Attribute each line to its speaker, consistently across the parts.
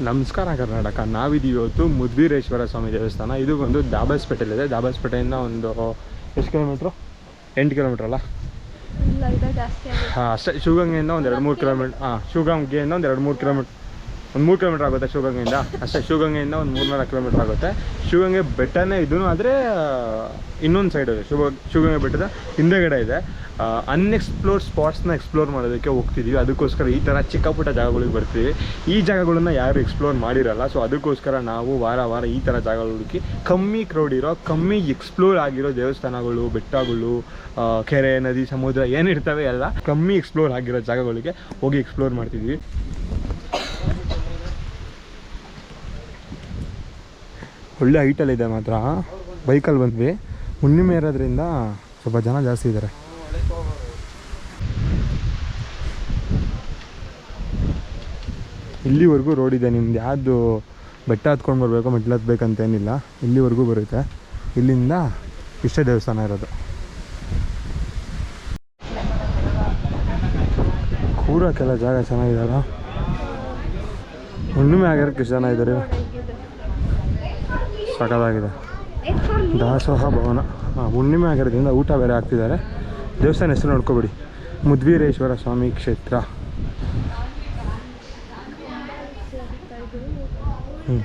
Speaker 1: ನಮಸ್ಕಾರ ಕರ್ನಾಟಕ. ನಾವಿದ್ದೀವಿ ಇವತ್ತು ಮುದ್ವೀರೇಶ್ವರ ಸ್ವಾಮಿ ದೇವಸ್ಥಾನ. ಇದು ಬಂದು ದಾಬಾಸ್ಪೇಟೆಲಿದೆ ದಾಬಾಸ್ಪೇಟೆಯಿಂದ ಒಂದು ಎಷ್ಟು ಕಿಲೋಮೀಟ್ರು? ಎಂಟು ಕಿಲೋಮೀಟ್ರ್ ಅಲ್ಲ? ಹಾಂ ಅಷ್ಟೇ. ಶಿವಗಂಗೆಯಿಂದ ಒಂದು ಎರಡು ಮೂರು ಕಿಲೋಮೀಟ್ರ್ ಹಾಂ ಶಿವಗಂಗೆಯಿಂದ ಒಂದು ಎರಡು ಮೂರು ಕಿಲೋಮೀಟ್ರ್. ಒಂದು ಮೂರು ಕಿಲೋಮೀಟ್ರ್ ಆಗುತ್ತೆ ಶಿವಗಂಗೆಯಿಂದ. ಅಷ್ಟೇ, ಶಿವಗಂಗೆಯಿಂದ ಒಂದು ಮೂರು ನಾಲ್ಕು ಕಿಲೋಮೀಟ್ರ್ ಆಗುತ್ತೆ. ಶಿವಗಂಗೆ ಬೆಟ್ಟನೇ ಇದೂ ಆದರೆ ಇನ್ನೊಂದು ಸೈಡ್ ಇದೆ. ಶಿವ, ಶಿವಗಂಗೆ ಬೆಟ್ಟದ ಹಿಂದೆಗಡೆ ಇದೆ. ಅನ್ಎಕ್ಸ್ಪ್ಲೋರ್ಡ್ ಸ್ಪಾಟ್ಸ್ನ ಎಕ್ಸ್ಪ್ಲೋರ್ ಮಾಡೋದಕ್ಕೆ ಹೋಗ್ತಿದ್ದೀವಿ ಅದಕ್ಕೋಸ್ಕರ ಈ ಥರ ಚಿಕ್ಕ ಪುಟ್ಟ ಜಾಗಗಳಿಗೆ ಬರ್ತೀವಿ. ಈ ಜಾಗಗಳನ್ನ ಯಾರು ಎಕ್ಸ್ಪ್ಲೋರ್ ಮಾಡಿರಲ್ಲ. ಸೊ ಅದಕ್ಕೋಸ್ಕರ ನಾವು ವಾರ ವಾರ ಈ ಥರ ಜಾಗಗಳು ಹುಡುಕಿ, ಕಮ್ಮಿ ಕ್ರೌಡ್ ಇರೋ, ಕಮ್ಮಿ ಎಕ್ಸ್ಪ್ಲೋರ್ ಆಗಿರೋ ದೇವಸ್ಥಾನಗಳು, ಬೆಟ್ಟಗಳು ಕೆರೆ, ನದಿ, ಸಮುದ್ರ ಏನಿರ್ತವೆ ಎಲ್ಲ ಕಮ್ಮಿ ಎಕ್ಸ್ಪ್ಲೋರ್ ಆಗಿರೋ ಜಾಗಗಳಿಗೆ ಹೋಗಿ ಎಕ್ಸ್ಪ್ಲೋರ್ ಮಾಡ್ತಿದ್ವಿ. ಒಳ್ಳೆ ಹೈಟಲ್ಲಿದೆ ಮಾತ್ರ. ಬೈಕಲ್ಲಿ ಬಂದ್ವಿ. ಹುಣ್ಣಿಮೆ ಇರೋದ್ರಿಂದ ಸ್ವಲ್ಪ ಜನ ಜಾಸ್ತಿ ಇದ್ದಾರೆ ಇಲ್ಲಿವರೆಗೂ ರೋಡ್ ಇದೆ. ನಿಮ್ದು ಯಾವುದು ಬೆಟ್ಟ ಹತ್ಕೊಂಡು ಬರಬೇಕು ಮೆಟ್ಲು ಹತ್ಬೇಕಂತೇನಿಲ್ಲ ಇಲ್ಲಿವರೆಗೂ ಬರುತ್ತೆ. ಇಲ್ಲಿಂದ ಇಷ್ಟೇ ದೇವಸ್ಥಾನ ಇರೋದು. ಕೂರಕ್ಕೆಲ್ಲ ಜಾಗ ಚೆನ್ನಾಗಿದೆಯಲ್ಲ ಹುಣ್ಣಿಮೆ ಆಗಿರೋಕ್ಕೆ ಜನ ಇದ್ದಾರೆ ಸಖತ್ತಾಗಿದೆ ದಾಸೋಹ ಭವನ. ಹುಣ್ಣಿಮೆ ಆಗಿರೋದ್ರಿಂದ ಊಟ ಬೇರೆ ಹಾಕ್ತಿದ್ದಾರೆ. ದೇವಸ್ಥಾನ ಹೆಸರು ನೋಡ್ಕೋಬೇಡಿ. ಮುದ್ವೀರೇಶ್ವರ ಸ್ವಾಮಿ ಕ್ಷೇತ್ರ. ಹ್ಞೂ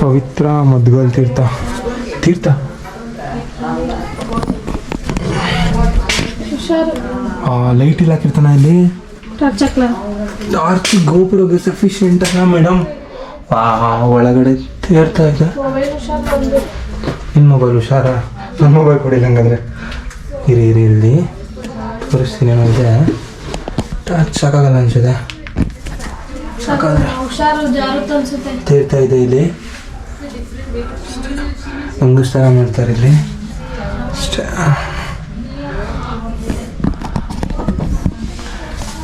Speaker 1: ಪವಿತ್ರ ಮದ್ಗಲ್ ತೀರ್ಥ. ತೀರ್ಥ?
Speaker 2: ಹುಷಾರು
Speaker 1: ಲೈಟ್ ಇಲ್ಲ ಕಿರ್ತನ ಇಲ್ಲಿ?
Speaker 2: ಟಾರ್ಚ್
Speaker 1: ಆರ್ತಿ ಗೋಪುರಗೆ ಸಫಿಶಿಯಂಟ್ ಅಲ್ಲ ಮೇಡಮ್ ಒಳಗಡೆ ತೀರ್ಥ ಇದೆ. ನಿಮ್ಮ ಮೊಬೈಲ್ ಹುಷಾರ? ನನ್ನ ಮೊಬೈಲ್ ಕೊಡಿಲ್ಲ ಹಂಗಂದ್ರೆ. ಇರಿ ಇರಿ ಇಲ್ಲಿ ತೋರಿಸ್ತೀನಿ ಏನೋ ಇದೆ. ಟಚ್ ಸಾಕಾಗಲ್ಲ ಅನ್ಸಿದೆ
Speaker 2: ಅನ್ಸುತ್ತೆ.
Speaker 1: ತೀರ್ಥ ಇದೆ ಇಲ್ಲಿ. ಮಂಗಸ್ತಾರ ಮಾಡ್ತಾರೆ ಇಲ್ಲಿ. ಅಷ್ಟೇ.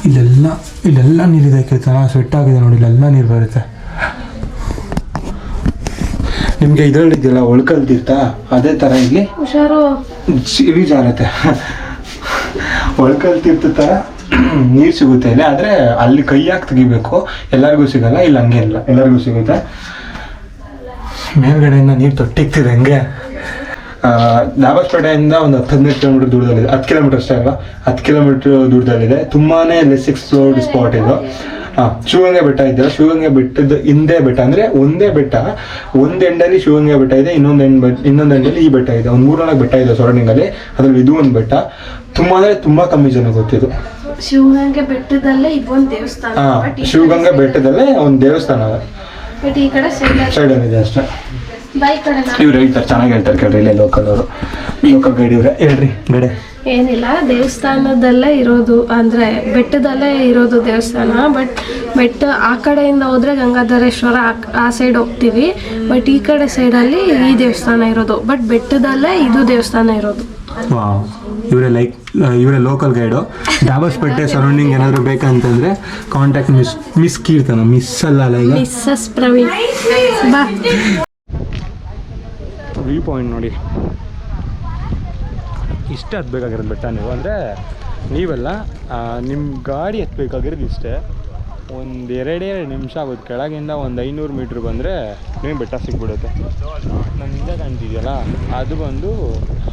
Speaker 1: ಇಲ್ಲೆಲ್ಲ ಇಲ್ಲೆಲ್ಲ ನೀರಿದೆ ಕೀರ್ತನ. ಸ್ವೆಟ್ ಆಗಿದೆ ನೋಡಿ ಇಲ್ಲೆಲ್ಲ ನೀರು ಬರುತ್ತೆ. ನಿಮಗೆ ಇದರಲ್ಲಿ ಇದೆಯಲ್ಲ ಒಳ್ಕಲ್ತಿರ್ತಾ ತೀರ್ಥ ಅದೇ ಥರ ಇಲ್ಲಿ
Speaker 2: ಹುಷಾರು.
Speaker 1: ಜಾರತ್ತೆ ಒಳ್ಕಲ್ ತೀರ್ಥ ಥರ ನೀರು ಸಿಗುತ್ತೆ ಇಲ್ಲಿ ಆದರೆ ಅಲ್ಲಿ ಕೈಯಾಗಿ ತೆಗಿಬೇಕು? ಎಲ್ಲರಿಗೂ ಸಿಗಲ್ಲ ಇಲ್ಲಿ ಹಂಗೆ ಇಲ್ಲ. ಎಲ್ಲರಿಗೂ ಸಿಗುತ್ತೆ. ಮೇಲ್ಗಡೆಯಿಂದ ನೀರು ತೊಟ್ಟಿಗ್ತಿದೆ ಹಂಗೆ. ಆ, ದಾಬಸ್ಪೇಟೆಯಿಂದ ಒಂದು ಹತ್ತು ಹದಿನೈದು ಕಿಲೋಮೀಟರ್ ದೂರದಲ್ಲಿದೆ. ಹತ್ತು ಕಿಲೋಮೀಟರ್ ಅಷ್ಟೇ ಅಲ್ವಾ? ಹತ್ತು ಕಿಲೋಮೀಟರ್ ದೂರದಲ್ಲಿದೆ. ತುಂಬಾನೇ ಲೆಸ್ ಎಕ್ಸ್ಪ್ಲೋರ್ಡ್ ಸ್ಪಾಟ್ ಇದು. ಶಿವಗಂಗೆ ಬೆಟ್ಟ ಇದೆ. ಶಿವಗಂಗೆ ಬೆಟ್ಟದ ಹಿಂದೆ ಬೆಟ್ಟ ಅಂದ್ರೆ ಒಂದೇ ಬೆಟ್ಟ ಒಂದ್ ಎಂಡಲ್ಲಿ ಶಿವಗಂಗೆ ಬೆಟ್ಟ ಇದೆ ಇನ್ನೊಂದು ಎಂಡ್ ಬೆಟ್ಟ ಇನ್ನೊಂದು ಎಂಡಲ್ಲಿ ಈ ಬೆಟ್ಟ ಇದೆ. ಒಂದ್ ಮೂರ್ನಾಲ್ಕು ಬೆಟ್ಟ ಇದೆ ಸರೌಂಡಿಂಗ್ ಅದರಲ್ಲಿ ಅದ್ರಲ್ಲಿ ಇದು ಒಂದು ಬೆಟ್ಟ. ತುಂಬ ಅಂದರೆ ತುಂಬಾ ಕಮ್ಮಿ ಜನ ಗೊತ್ತಿದ್ದು.
Speaker 2: ಶಿವಗಂಗೆ ಬೆಟ್ಟದಲ್ಲೇ ಇದೊಂದು ದೇವಸ್ಥಾನ
Speaker 1: ಹಾ
Speaker 2: ಬಟ್ ಈ
Speaker 1: ಶಿವಗಂಗೆ ಬೆಟ್ಟದಲ್ಲೇ ಒಂದು ದೇವಸ್ಥಾನ
Speaker 2: ಬಟ್ ಈ ಕಡೆ ಸೈಡ್
Speaker 1: ಸೈಡ್ ಇದೆ ಅಷ್ಟೇ. ಇವ್ರು ಹೇಳ್ತಾರೆ ಚೆನ್ನಾಗಿ ಹೇಳ್ತಾರೆ ಕೇಳ್ರಿ ಇಲ್ಲೇ ಲೋಕಲ್ ಅವರು. ಲೋಕಲ್ ಗೈಡ್ ಇವ್ರೆ. ಹೇಳ್ರಿ ಬೇಡ
Speaker 2: ಏನಿಲ್ಲ ದೇವಸ್ಥಾನದಲ್ಲೇ ಇರೋದು. ಅಂದ್ರೆ ಬೆಟ್ಟದಲ್ಲೇ ಇರೋದು ದೇವಸ್ಥಾನ ಬಟ್ ಬೆಟ್ಟ ಆ ಕಡೆಯಿಂದ ಹೋದ್ರೆ ಗಂಗಾಧರೇಶ್ವರ ಆ- ಸೈಡ್ ಹೋಗ್ತೀವಿ. ಬಟ್ ಈ ಕಡೆ ಸೈಡಲ್ಲಿ ಈ ದೇವಸ್ಥಾನ ಇರೋದು. ಬಟ್ ಬೆಟ್ಟದಲ್ಲೇ ಇದು ದೇವಸ್ಥಾನ ಇರೋದು.
Speaker 1: ವಾವ್. ಇವರೇ ಲೈಕ್ ಇವರೇ ಲೋಕಲ್ ಗೈಡು ಡಾಬಸ್ಪೇಟೆ ಸರೌಂಡಿಂಗ್ ಏನಾದರೂ ಬೇಕಂತಂದ್ರೆ contact miss miss Keerthana miss ಅಲ್ಲ ಅಲ್ಲ ಈಗ?
Speaker 2: ಮಿಸ್ಸಸ್ ಪ್ರವೀಣ್. ಬಾ.
Speaker 1: ವ್ಯೂ ಪಾಯಿಂಟ್ ನೋಡಿ. ಇಷ್ಟೇ ಹತ್ಬೇಕಾಗಿರೋದು ಬೆಟ್ಟ ನೀವು. ಅಂದರೆ ನೀವೆಲ್ಲ ನಿಮ್ಮ ಗಾಡಿ ಹತ್ಬೇಕಾಗಿರೋದು ಇಷ್ಟೇ. ಒಂದು ಎರಡೇ ನಿಮಿಷ ಆಗೋದು. ಕೆಳಗಿಂದ ಒಂದು ಐನೂರು ಮೀಟ್ರ್ ಬಂದರೆ ನಿಮಗೆ ಬೆಟ್ಟ ಸಿಕ್ಬಿಡುತ್ತೆ ನಾನು ಹಿಂದೆ ಕಾಣ್ತಿದೆಯಲ್ಲ, ಅದು ಬಂದು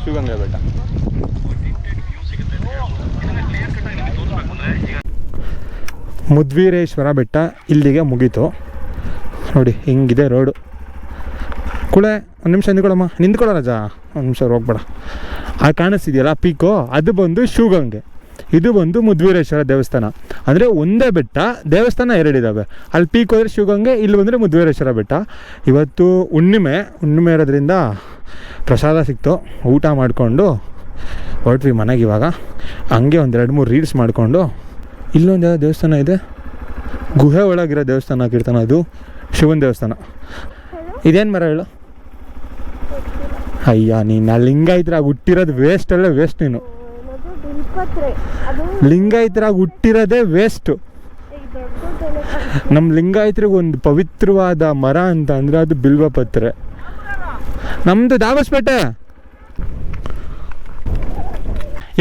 Speaker 1: ಶಿವಗಂಗಾ ಬೆಟ್ಟ. ಮುದ್ವೀರೇಶ್ವರ ಬೆಟ್ಟ ಇಲ್ಲಿಗೆ ಮುಗೀತು. ನೋಡಿ, ಹಿಂಗಿದೆ ರೋಡು. ಕುಳೆ, ಒಂದು ನಿಮಿಷ ನಿಂತ್ಕೊಳಮ್ಮ ನಿಂತ್ಕೊಳ್ಳೋ ರಜಾ. ಒಂದು ನಿಮಿಷ ಹೋಗ್ಬೇಡ. ಆ ಕಾಣಿಸ್ತಿದೆಯಲ್ಲ, ಪೀಕು? ಅದು ಬಂದು ಶಿವಗಂಗೆ. ಇದು ಬಂದು ಮುದ್ವೀರೇಶ್ವರ ದೇವಸ್ಥಾನ. ಅಂದರೆ ಒಂದೇ ಬೆಟ್ಟ, ದೇವಸ್ಥಾನ ಎರಡಿದ್ದಾವೆ ಅಲ್ಲಿ ಪೀಕ್ ಹೋದರೆ ಶಿವಗಂಗೆ, ಇಲ್ಲಿ ಬಂದರೆ ಮುದ್ವೀರೇಶ್ವರ ಬೆಟ್ಟ. ಇವತ್ತು ಹುಣ್ಣಿಮೆ ಹುಣ್ಣಿಮೆ ಇರೋದ್ರಿಂದ ಪ್ರಸಾದ ಸಿಕ್ತು. ಊಟ ಮಾಡಿಕೊಂಡು ಹೊರಟ್ವಿ ಮನೆಗೆ ಇವಾಗ. ಹಂಗೆ ಒಂದು ಎರಡು ಮೂರು ರೀಲ್ಸ್ ಮಾಡಿಕೊಂಡು. ಇಲ್ಲೊಂದು ದೇವಸ್ಥಾನ ಇದೆ? ಗುಹೆ ಒಳಗಿರೋ ದೇವಸ್ಥಾನ, ಕೀರ್ತನ. ಅದು ಶಿವನ ದೇವಸ್ಥಾನ. ಇದೇನು ಮರ ಹೇಳು? ಅಯ್ಯ, ನೀನು ಲಿಂಗಾಯತ್ರಾಗ ಹುಟ್ಟಿರೋದು ವೇಸ್ಟ್ ಅಲ್ಲೇ ವೇಸ್ಟ್ ನೀನು. ಲಿಂಗಾಯತರಾಗಿ ಹುಟ್ಟಿರೋದೇ ವೇಸ್ಟು ನಮ್ಮ ಲಿಂಗಾಯತ್ರಿಗೆ ಒಂದು ಪವಿತ್ರವಾದ ಮರ ಅಂತ ಅಂದರೆ ಅದು ಬಿಲ್ವ ಪತ್ರೆ ನಮ್ಮದು ದಾಬಸ್ಪೇಟೆ.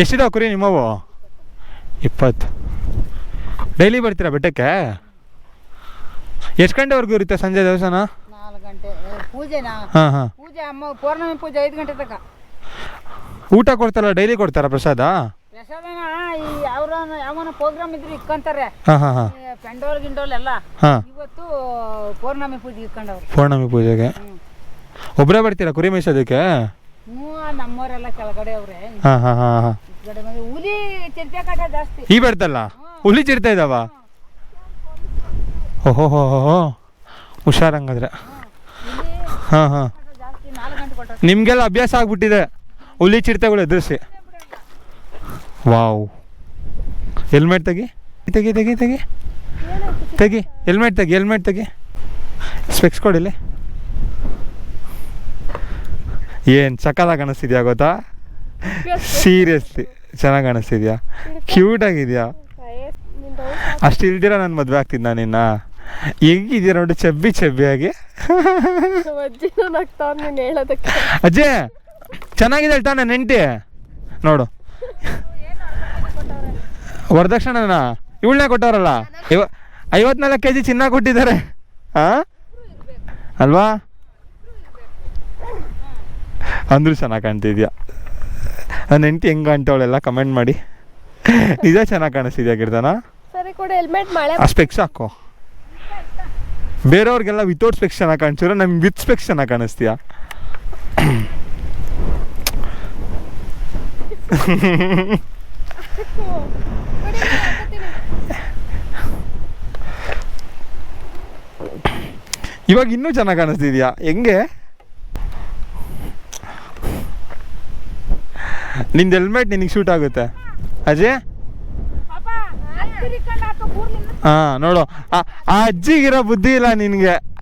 Speaker 1: ಎಷ್ಟಿದಾವ ಕುರಿ ನಿಮ್ಮವು? ಇಪ್ಪತ್ತು. ಡೈಲಿ ಬರ್ತೀರಾ ಬೆಟ್ಟಕ್ಕೆ? ಎಷ್ಟು ಗಂಟೆವರೆಗೂ ಇರುತ್ತೆ ಸಂಜೆ ದೇವಸ್ಥಾನ?
Speaker 3: ಪೂಜೆನಾ?
Speaker 1: ಹಾಂ ಹಾಂ.
Speaker 3: ಪೂಜೆ ಅಮ್ಮ ಪೌರ್ಣಮಿ ಪೂಜೆ ಐದು ಗಂಟೆ ತನಕ.
Speaker 1: ಊಟ ಕೊಡ್ತಾರಲ್ಲ ಡೈಲಿ ಕೊಡ್ತಾರಾ ಪ್ರಸಾದ?
Speaker 3: ಪ್ರಸಾದನ ಈ ಅವ್ರ ಯಾವನ ಪ್ರೋಗ್ರಾಮ್ ಇದ್ರೆ ಇಕ್ಕಂತಾರೆ
Speaker 1: ಹಾಂ ಹಾಂ ಹಾಂ.
Speaker 3: ಪೆಂಡೋಲ್ ಗಿಂಡೋಲ್ ಎಲ್ಲ.
Speaker 1: ಹಾಂ.
Speaker 3: ಇವತ್ತು ಪೌರ್ಣಮಿ ಪೂಜೆ ಇಕ್ಕಂಡವ್ರು
Speaker 1: ಪೌರ್ಣಮಿ ಪೂಜೆಗೆ?
Speaker 3: ಹ್ಮ್.
Speaker 1: ಒಬ್ಬರೇ ಬರ್ತೀರಾ ಕುರಿ ಮೇಯ್ಸೋದಕ್ಕೆ?
Speaker 3: ಹ್ಞೂ ನಮ್ಮವರೆಲ್ಲ ಕೆಳಗಡೆ ಅವ್ರೆ.
Speaker 1: ಹಾಂ ಹಾಂ ಹಾಂ ಹಾಂ.
Speaker 3: ಈ ಕಡೆ ಬಂದು ಹುಲಿ ಚಿರತೆ ಕಾಟ ಜಾಸ್ತಿ.
Speaker 1: ಈ ಬರ್ತಲ್ಲ ಹುಲಿ ಚಿರ್ತಾ ಇದ್ದಾವ ಓಹೋ ಹುಷಾರಂಗಾದ್ರೆ. ಹಾಂ ಹಾಂ. ನಿಮಗೆಲ್ಲ ಅಭ್ಯಾಸ ಆಗ್ಬಿಟ್ಟಿದೆ. ಹುಲಿ ಚಿರತೆಗಳು ಎದುರಿಸಿ. ವಾವ್. ಹೆಲ್ಮೆಟ್ ತೆಗಿ. ತೆಗಿ ತೆಗಿ ತೆಗಿ. ತೆಗಿ. ಹೆಲ್ಮೆಟ್ ತೆಗಿ ಹೆಲ್ಮೆಟ್ ತೆಗಿ. ಸ್ಪೆಕ್ಸ್ ಕೊಡಿಲಿ ಏನು ಸಕ್ಕದಾಗ ಕಾಣಿಸ್ತಿದ್ಯಾ ಗೊತ್ತಾ? ಸೀರಿಯಸ್ಲಿ ಚೆನ್ನಾಗಿ ಕಾಣಿಸ್ತಿದ್ಯಾ? ಕ್ಯೂಟ್ ಆಗಿದ್ಯಾ? ಅಷ್ಟು ಇಲ್ದಿರ ನಾನು ಮದುವೆ ಆಗ್ತಿದ್ದ ನಿನ್ನ? ಹೆಂಗಿದ್ಯಾ ನೋಡಿ ಚಬ್ಬಿ ಚಬ್ಬಿಯಾಗಿ.
Speaker 2: ಅಜ್ಜಿನೂ ನಗ್ತಾವ್ ನೀನು ಹೇಳೋದಕ್ಕೆ.
Speaker 1: ಅಜ್ಜೆ ಚೆನ್ನಾಗಿದೆ ತಾನೆ ನೆಂಟಿ? ನೋಡು. ವರದಕ್ಷಿಣನ? ಇವಳನ್ನೇ ಕೊಟ್ಟವ್ರಲ್ಲ ಇವ ಐವತ್ನಾಲ್ಕು ಕೆ ಜಿ ಚಿನ್ನ ಕೊಟ್ಟಿದ್ದಾರೆ. ಹಾ ಅಲ್ವಾ? ಅಂದ್ರೂ ಚೆನ್ನಾಗಿ ಕಾಣ್ತಿದ್ಯಾ? ನನ್ನ ಹೆಂಗ ಹೆಂಗೆ ಕಾಣ್ತಾವಳೆಲ್ಲ ಕಮೆಂಟ್ ಮಾಡಿ. ನಿಜ ಚೆನ್ನಾಗಿ ಕಾಣಿಸ್ತಿದ್ಯಾ ಗಿರ್ದನ
Speaker 2: ಸರಿ ಕೂಡ ಹೆಲ್ಮೆಟ್ ಮಳೆ.
Speaker 1: ಸ್ಪೆಕ್ಸ್ ಹಾಕೋ. ಬೇರೆಯವ್ರಿಗೆಲ್ಲ ವಿತೌಟ್ ಸ್ಪೆಕ್ಸ್ ಚೆನ್ನಾಗಿ ಕಾಣಿಸಿದ್ರೆ ನಮ್ಗೆ ವಿತ್ ಸ್ಪೆಕ್ಸ್ ಚೆನ್ನಾಗಿ ಕಾಣಿಸ್ತೀಯಾ? ಇವಾಗ ಇನ್ನೂ ಚೆನ್ನಾಗಿ ಕಾಣಿಸ್ತಿದ್ಯಾ? ಹೆಂಗೆ? ನಿಂದು ಹೆಲ್ಮೆಟ್ ನಿನಗೆ ಶೂಟ್ ಆಗುತ್ತೆ. ಅಜಯ್? ಹಾಂ ನೋಡು. ಆ ಅಜ್ಜಿಗಿರೋ ಬುದ್ಧಿ ಇಲ್ಲ ನಿನಗೆ.